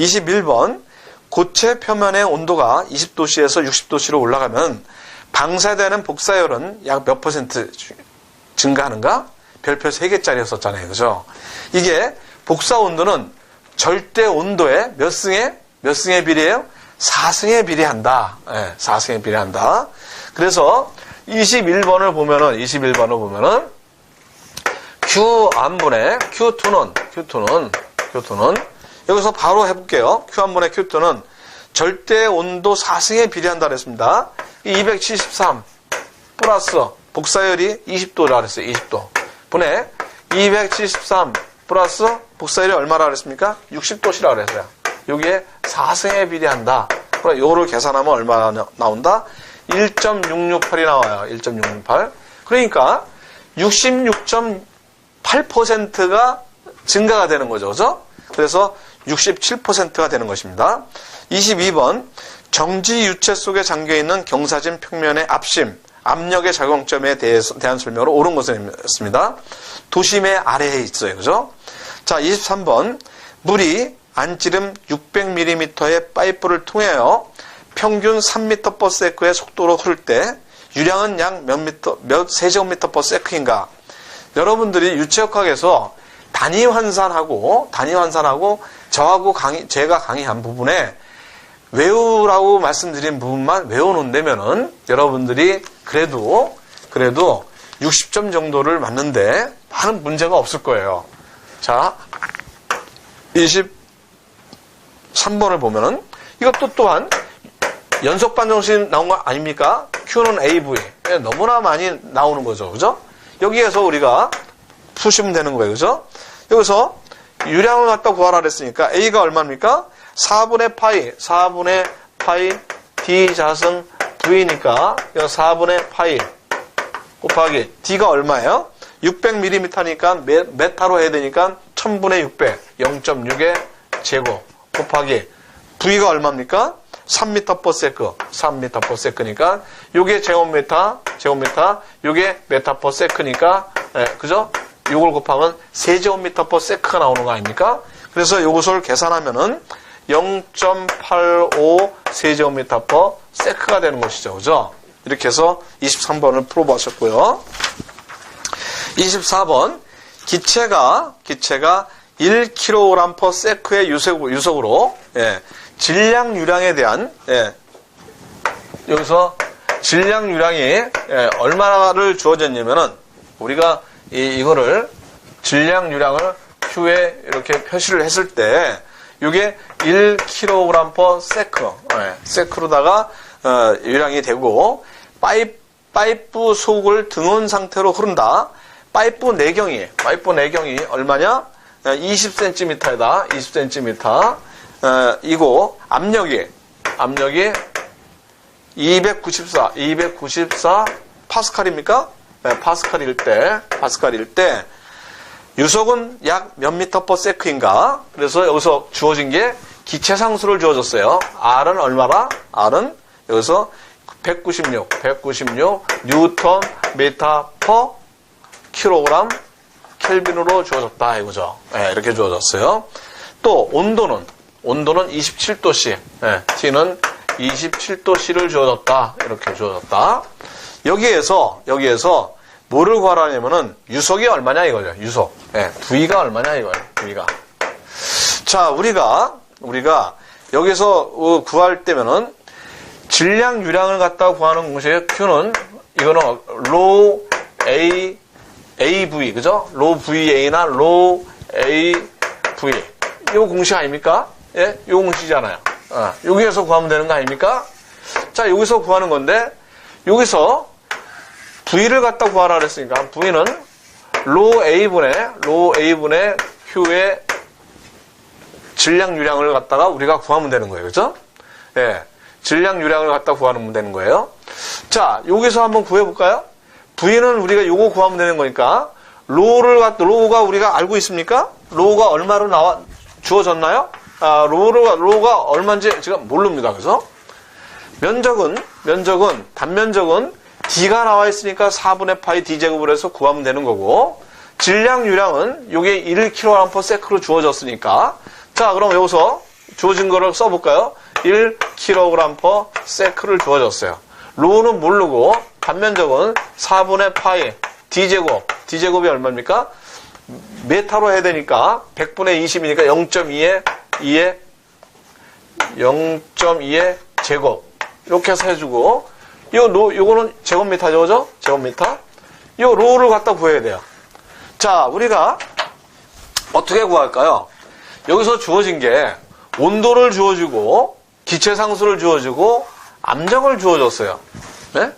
21번 고체 표면의 온도가 20도씨에서 60도씨로 올라가면 방사되는 복사열은 약 몇 퍼센트 증가하는가? 별표 3개짜리였었잖아요. 그죠? 이게 복사 온도는 절대 온도의 몇 승에? 몇 승에 비례해요? 4승에 비례한다. 네, 4승에 비례한다. 그래서 21번을 보면은, 21번을 보면은, Q 안분의 Q2는, Q2는, Q2는, 여기서 바로 해볼게요. Q 안분의 Q2는 절대 온도 4승에 비례한다 그랬습니다. 273 플러스 복사열이 20도라 그랬어요. 20도. 분의 273 플러스 복사열이 얼마라 그랬습니까? 60도시라 그랬어요. 여기에 4승에 비례한다. 그럼 요를 계산하면 얼마 나온다? 1.668이 나와요. 1.668. 그러니까 66.8%가 증가가 되는 거죠. 그죠? 그래서 67%가 되는 것입니다. 22번 정지 유체 속에 잠겨 있는 경사진 평면의 압심, 압력의 작용점에 대해서, 대한 설명을 옳은 것이었습니다. 도심의 아래에 있어요. 그죠? 자, 23번 물이 안찌름 600mm의 파이프를 통하여 평균 3m per sec의 속도로 흐를 때 유량은 약 몇 미터, 몇 세제곱미터 per sec인가? 여러분들이 유체역학에서 단위 환산하고 단위 환산하고 저하고 강의, 제가 강의한 부분에 외우라고 말씀드린 부분만 외워놓는다면은 여러분들이 그래도 그래도 60점 정도를 맞는데 많은 문제가 없을 거예요. 자, 23번을 보면은 이것도 또한 연속 반정식 나온 거 아닙니까? Q는 AV. 예, 너무나 많이 나오는 거죠. 그죠? 여기에서 우리가 푸시면 되는 거예요. 그죠? 여기서 유량을 갖다 구하라 그랬으니까 A가 얼마입니까? 4분의 파이, 4분의 파이 D 자승 V니까 4분의 파이 곱하기 D가 얼마예요? 600mm니까 메타로 해야 되니까 1000분의 600, 0.6의 제곱 곱하기 V가 얼마입니까? 3m per sec, 3m per sec니까 요게 제곱미터, 제곱미터, 요게 메타 per sec니까 예, 그죠? 요걸 곱하면 세제곱미터 sec가 나오는 거 아닙니까? 그래서 요것을 계산하면은 0.85 세제곱미터 per sec가 되는 것이죠. 그죠? 이렇게 해서 23번을 풀어보셨고요. 24번 기체가 기체가 1kg per sec의 유속, 유속으로 예, 질량 유량에 대한 예, 여기서 질량 유량이 예, 얼마를 주어졌냐면은 우리가 이, 이거를 질량 유량을 Q에 이렇게 표시를 했을 때 이게 1kg per sec, 예, sec로다가 어, 유량이 되고 파이프, 파이프 속을 등원 상태로 흐른다. 파이프 내경이 파이프 내경이 얼마냐? 20cm에다 20cm 어, 이고 압력이 압력이 294 294 파스칼입니까? 네, 파스칼일 때 파스칼일 때 유속은 약 몇 미터 퍼 세크인가? 그래서 여기서 주어진 게 기체 상수를 주어졌어요. R은 얼마라? R은 여기서 196, 196 뉴턴 미터 퍼 킬로그램 켈빈으로 주어졌다 이거죠. 네, 이렇게 주어졌어요. 또 온도는 온도는 27도씨, 네, T는 27도씨를 주어졌다 이렇게 주어졌다. 여기에서 여기에서 뭐를 구하라냐면은 유속이 얼마냐 이거죠. 유속. 네, V가 얼마냐 이거예요. V가. 자, 우리가 우리가 여기서 어, 구할 때면은 질량 유량을 갖다 구하는 공식의 Q는 이거는 로우 A AV 그죠? 로 VA나 로 AV 이 공식 아닙니까? 예, 이 공식이잖아요. 어, 여기에서 구하면 되는 거 아닙니까? 자, 여기서 구하는 건데 여기서 V를 갖다 구하라 그랬으니까 V는 로 A분의 로 A분의 Q의 질량 유량을 갖다가 우리가 구하면 되는 거예요. 그죠? 예. 질량 유량을 갖다 구하면 되는 거예요. 자, 여기서 한번 구해 볼까요? V는 우리가 요거 구하면 되는 거니까 로우를 로우가 우리가 알고 있습니까? 로우가 얼마로 나와 주어졌나요? 아, 로우가 로우가 얼마인지 지금 모릅니다. 그래서 면적은 면적은 단면적은 D가 나와 있으니까 4분의 파이 D 제곱을 해서 구하면 되는 거고 질량 유량은 요게 1kg per sec로 주어졌으니까 자, 그럼 여기서 주어진 거를 써볼까요? 1kg per sec를 주어졌어요. 로는 모르고 단면적은 4분의 파이 d제곱 d제곱이 얼마입니까? 메타로 해야 되니까 100분의 20이니까 0.2에 2에 0.2의 제곱 이렇게 해서 해주고 요 로, 요거는 제곱미터죠 그죠? 제곱미터 요 로를 갖다 구해야 돼요 자 우리가 어떻게 구할까요? 여기서 주어진 게 온도를 주어주고 기체 상수를 주어주고 암정을 주어줬어요 네?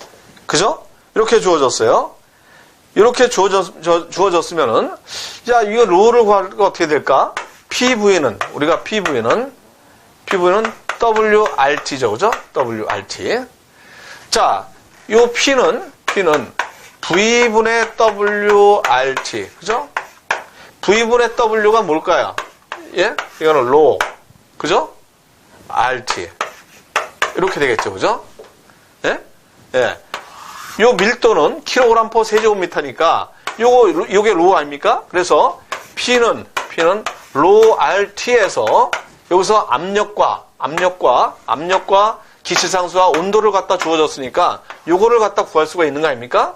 그죠? 이렇게 주어졌어요 이렇게 주어졌, 저- 주어졌으면은 자 이거 로를 구하니까 어떻게 될까? PV는 우리가 PV는 PV는 WRT죠, 그죠? WRT. 자, 요 P는, P는 V분의 WRT, 그죠? V분의 W가 뭘까요? 예? 이거는 로, 그죠? RT. 이렇게 되겠죠, 그죠? 예? 예. 요 밀도는 킬로그램 퍼 세제곱미터니까 요거, 요게 로 아닙니까? 그래서 P는, P는 로 RT에서 여기서 압력과 압력과 압력과 기체상수와 온도를 갖다 주어졌으니까 요거를 갖다 구할 수가 있는 거 아닙니까?